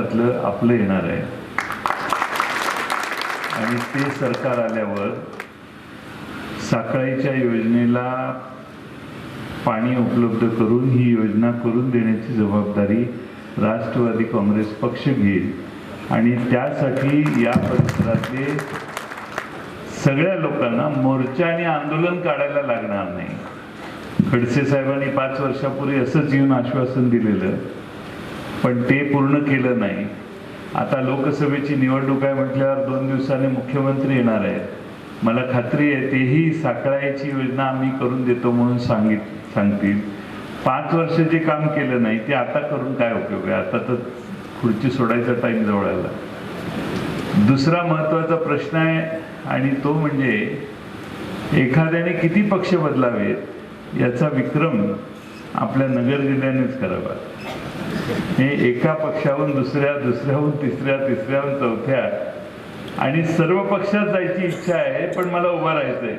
वर्षातलं आपलं येणार आहे. आणि ते सरकार आल्यावर साखळीच्या योजनेला पाणी उपलब्ध करून ही योजना करून देण्याची जबाबदारी राष्ट्रवादी काँग्रेस पक्ष घेईल. आणि त्यासाठी या परिसरातले सगळ्या लोकांना मोर्चा आणि आंदोलन काढायला लागणार नाही. खडसे साहेबांनी पाच वर्षापूर्वी असंच येऊन आश्वासन दिलेलं पण ते पूर्ण केलं नाही. आता लोकसभेची निवडणूक आहे म्हटल्यावर दोन दिवसांनी मुख्यमंत्री येणार आहेत. मला खात्री आहे तेही साखळायची योजना आम्ही करून देतो म्हणून सांगित सांगतील. पाच वर्ष जे काम केलं नाही ते आता करून काय उपयोग आहे? आता तर खुर्ची सोडायचा टाईम जवळ आला. दुसरा महत्त्वाचा प्रश्न आहे आणि तो म्हणजे एखाद्याने किती पक्ष बदलावेत याचा विक्रम आपल्या नगर जिल्ह्यानेच करावा हे एका पक्षाहून दुसऱ्या दुसऱ्याहून तिसऱ्या तिसऱ्याहून चौथ्या आणि सर्व पक्षात जायची इच्छा आहे पण मला उभा राहायचंय.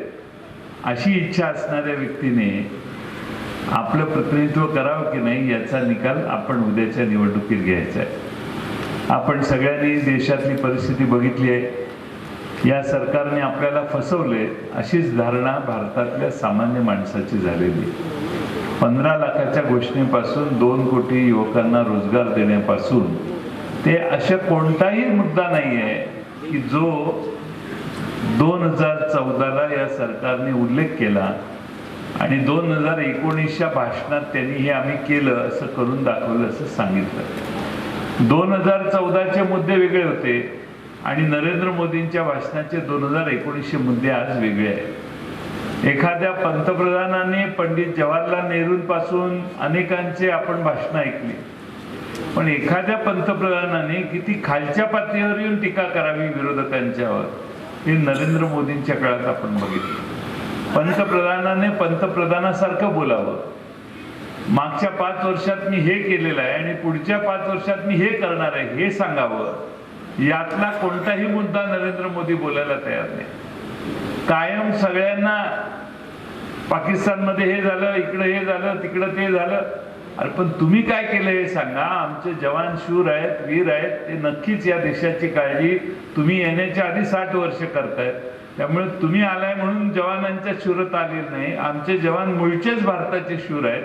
अशी इच्छा असणाऱ्या व्यक्तीने आपलं प्रतिनिधित्व करावं की नाही याचा निकाल आपण उद्याच्या निवडणुकीत घ्यायचा आहे. आपण सगळ्यांनी देशातली परिस्थिती बघितली आहे. या सरकारने आपल्याला फसवले अशीच धारणा भारतातल्या सामान्य माणसाची झालेली पंधरा लाखाच्या घोषणेपासून दोन कोटी युवकांना रोजगार देण्यापासून ते अशा कोणताही मुद्दा नाही आहे की जो दोन हजार चौदाला या सरकारने उल्लेख केला आणि दोन हजार एकोणीसच्या भाषणात त्यांनी हे आम्ही केलं असं करून दाखवलं असं सांगितलं. दोन हजार चौदाचे मुद्दे वेगळे होते आणि नरेंद्र मोदींच्या भाषणाचे दोन हजार एकोणीसचे मुद्दे आज वेगळे आहेत. एखाद्या पंतप्रधानाने पंडित जवाहरलाल नेहरूंपासून अनेकांचे आपण भाषणं ऐकली. पण एखाद्या पंतप्रधानाने किती खालच्या पातळीवर येऊन टीका करावी विरोधकांच्यावर हे नरेंद्र मोदींच्या काळात आपण बघितलं. पंतप्रधानाने पंतप्रधानासारखं बोलावं. मागच्या पाच वर्षात मी हे केलेलं आहे आणि पुढच्या पाच वर्षात मी हे करणार आहे हे सांगावं. यातला कोणताही मुद्दा नरेंद्र मोदी बोलायला तयार नाही. कायम सगळ्यांना पाकिस्तानमध्ये हे झालं इकडं हे झालं तिकडं ते झालं. अरे पण तुम्ही काय केलं हे सांगा? आमचे जवान शूर आहेत वीर आहेत ते नक्कीच या देशाची काळजी तुम्ही येण्याच्या आधी साठ वर्ष करतायत. त्यामुळे तुम्ही आलाय म्हणून जवानांच्या शूरत आली नाही. आमचे जवान मूळचेच भारताचे शूर आहेत.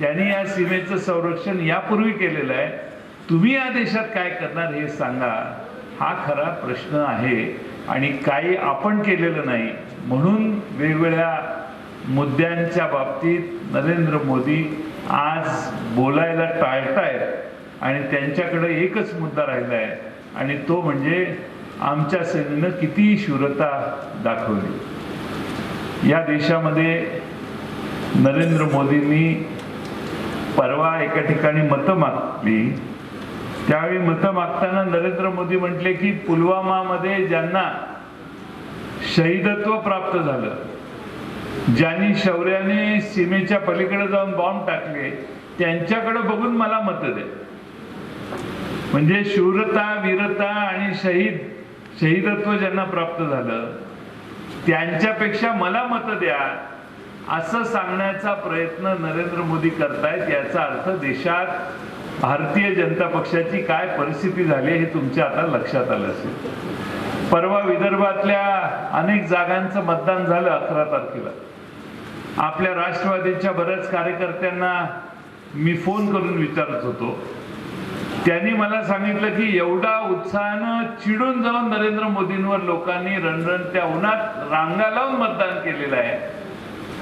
त्यांनी या सीमेचं संरक्षण यापूर्वी केलेलं आहे. तुम्ही या देशात काय करणार हे सांगा. हा खरा प्रश्न आहे. आणि काही आपण केलेलं नाही. म्हणून वेगवेगळ्या मुद्द्यांच्या बाबतीत नरेंद्र मोदी आज बोलायला टाळतायत आणि त्यांच्याकडे एकच मुद्दा राहिला आहे आणि तो म्हणजे आमच्या सेनेनं किती शूरता दाखवली. या देशामध्ये नरेंद्र मोदींनी परवा एका ठिकाणी मतं मागली. त्यावेळी मतं मागताना नरेंद्र मोदी म्हटले की पुलवामामध्ये ज्यांना शहीदत्व प्राप्त झालं ज्यांनी शौर्याने सीमेच्या पलीकडे जाऊन बॉम्ब टाकले त्यांच्याकडे बघून मला मत दे. म्हणजे शूरता वीरता आणि शहीद शहीदत्व ज्यांना प्राप्त झालं त्यांच्यापेक्षा मला मत द्या असं सांगण्याचा प्रयत्न नरेंद्र मोदी करतायत याचा अर्थ देशात भारतीय जनता पक्षाची काय परिस्थिती झाली हे तुमच्या आता लक्षात आलं असेल. परवा विदर्भातल्या अनेक जागांचं मतदान झालं अकरा तारखेला. आपल्या राष्ट्रवादीच्या बऱ्याच कार्यकर्त्यांना मी फोन करून विचारत होतो. त्यांनी मला सांगितलं की एवढा उत्साहानं चिडून जाऊन नरेंद्र मोदींवर लोकांनी रणरण त्या उन्हात रांगा लावून मतदान केलेलं आहे.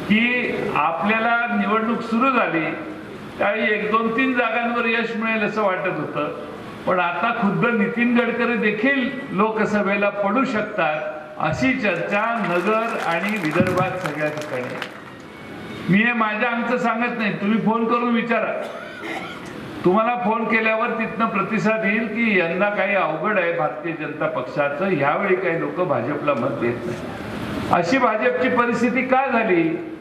की आपल्याला निवडणूक सुरू झाली काही एक दोन तीन जागांवर यश मिळेल असं वाटत होतं. पण आता खुद्द नितीन गडकरी देखील लोकसभेला पडू शकतात अशी चर्चा नगर आणि विदर्भात सगळ्या ठिकाणी. मी हे माझ्या आमचं सांगत नाही. तुम्ही फोन करून विचारा. तुम्हाला फोन केल्यावर तिथनं प्रतिसाद येईल की यंदा काही अवघड आहे भारतीय जनता पक्षाचं. ह्यावेळी काही लोक भाजपला मत देत नाही. अशी भाजपची परिस्थिती का झाली?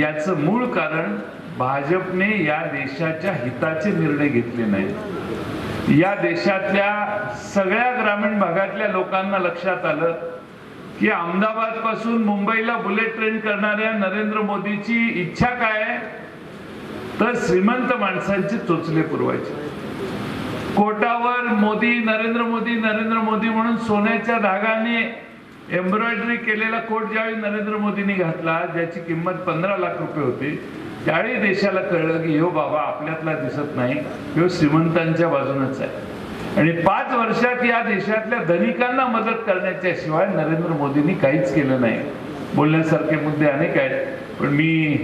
याचं मूळ कारण भाजपने या देशाच्या हिताचे निर्णय घेतले नाहीत. या देशातल्या सगळ्या ग्रामीण भागातल्या लोकांना लक्षात आलं की अहमदाबादपासून मुंबईला बुलेट ट्रेन करणाऱ्या नरेंद्र मोदीची इच्छा काय तर श्रीमंत माणसांचे चोचले पुरवायचे. कोटावर मोदी नरेंद्र मोदी नरेंद्र मोदी म्हणून सोन्याच्या धागाने एम्ब्रॉयडरी केलेला कोट ज्यावेळी नरेंद्र मोदींनी घातला ज्याची किंमत पंधरा लाख रुपये होती त्यावेळी देशाला कळलं की हो बाबा आपल्यातला दिसत नाही ह्यो श्रीमंतांच्या बाजूनच आहे. आणि पाच वर्षात या देशातल्या धनिकांना मदत करण्याच्या शिवाय नरेंद्र मोदींनी काहीच केलं नाही. बोलण्यासारखे मुद्दे अनेक आहेत पण मी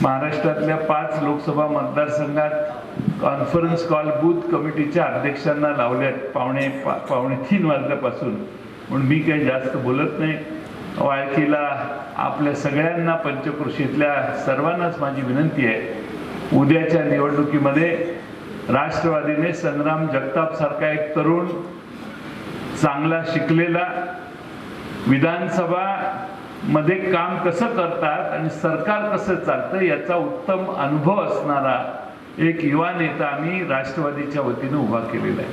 महाराष्ट्रातल्या पाच लोकसभा मतदारसंघात कॉन्फरन्स कॉल बूथ कमिटीच्या अध्यक्षांना लावल्यात पावणे पा- पावणे तीन वाजल्यापासून. म्हणून मी काही जास्त बोलत नाही. वाळकीला आपल्या सगळ्यांना पंचकृषीतल्या सर्वांनाच माझी विनंती आहे. उद्याच्या निवडणुकीमध्ये राष्ट्रवादीने संग्राम जगताप सारखा एक तरुण चांगला शिकलेला विधानसभा मध्ये काम कसं करतात आणि सरकार कसं चालतं याचा उत्तम अनुभव असणारा एक युवा नेता आम्ही राष्ट्रवादीच्या वतीने उभा केलेला आहे.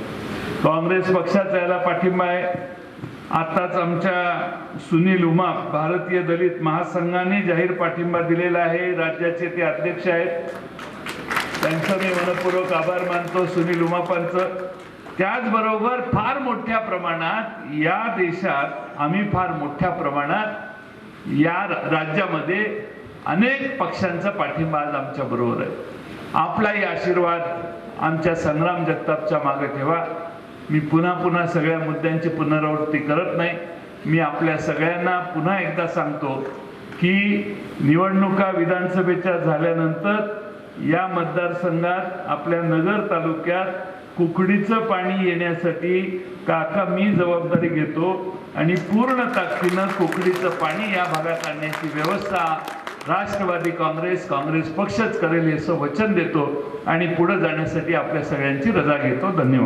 काँग्रेस पक्षाचा याला पाठिंबा आहे. आताच आमच्या सुनील उमाप भारतीय दलित महासंघाने जाहीर पाठिंबा दिलेला आहे. राज्याचे ते अध्यक्ष आहेत. त्यांचं मी मनपूर्वक आभार मानतो सुनील उमापांचं. त्याचबरोबर फार मोठ्या प्रमाणात या देशात आम्ही फार मोठ्या प्रमाणात या राज्यामध्ये अनेक पक्षांचा पाठिंबा आज आमच्या बरोबर आहे. आपलाही आशीर्वाद आमच्या संग्राम जगतापच्या मागे ठेवा. मी पुन्हा पुन्हा सगळ्या मुद्द्यांची पुनरावृत्ती करत नाही. मी आपल्या सगळ्यांना पुन्हा एकदा सांगतो की निवडणुका विधानसभेच्या झाल्यानंतर या मतदारसंघात आपल्या नगर तालुक्यात कुकडीचं पाणी येण्यासाठी काका मी जबाबदारी घेतो आणि पूर्ण ताकदीनं कुकडीचं पाणी या भागात आणण्याची व्यवस्था राष्ट्रवादी काँग्रेस काँग्रेस पक्षच करेल असं वचन देतो आणि पुढे जाण्यासाठी आपल्या सगळ्यांची रजा घेतो. धन्यवाद.